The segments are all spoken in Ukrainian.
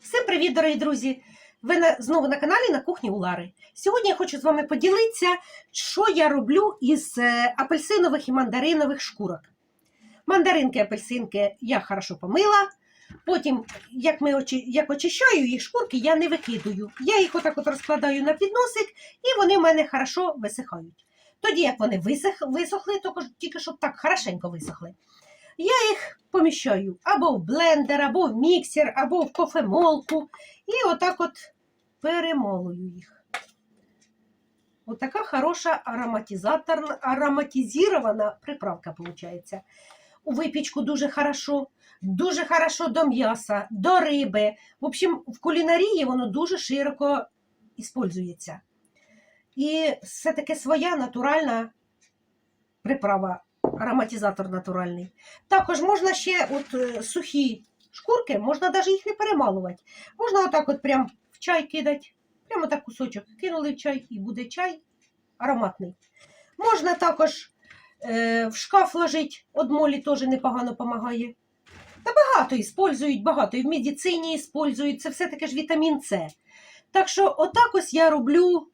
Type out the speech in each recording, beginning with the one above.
Всім привіт, дорогі друзі! Ви на, знову на каналі на кухні у Лари. Сьогодні я хочу з вами поділитися, що я роблю із е, апельсинових і мандаринових шкурок. Мандаринки, апельсинки я хорошо помила. Потім, як, ми як очищаю їх шкурки, я не викидую. Я їх отак от розкладаю на підносик, і вони в мене хорошо висихають. Тоді, як вони висох, висохли, тільки щоб так хорошенько висохли, я їх поміщаю або в блендер, або в міксер, або в кофемолку. І отак от перемолую їх. Отака хороша ароматизатор, ароматизована приправка виходить. У випічку дуже хорошо, дуже хорошо до м'яса, до риби. В общем, в кулінарії воно дуже широко використовується. І все таки своя натуральна приправа, ароматизатор натуральний. Також можна ще от е, сухі шкурки, можна навіть їх не перемалувати. Можна отак от прям в чай кидати, прямо так кусочок кинули в чай і буде чай ароматний. Можна також е, в шкаф ложити, от молі теж непогано допомагає. Та багато іспользують, багато і в медицині іспользують, це все-таки ж вітамін С. Так що отак ось я роблю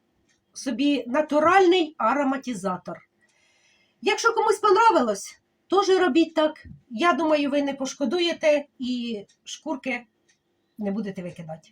собі натуральний ароматизатор. Якщо комусь понравилось, теж робіть так. Я думаю, ви не пошкодуєте і шкурки не будете викидати.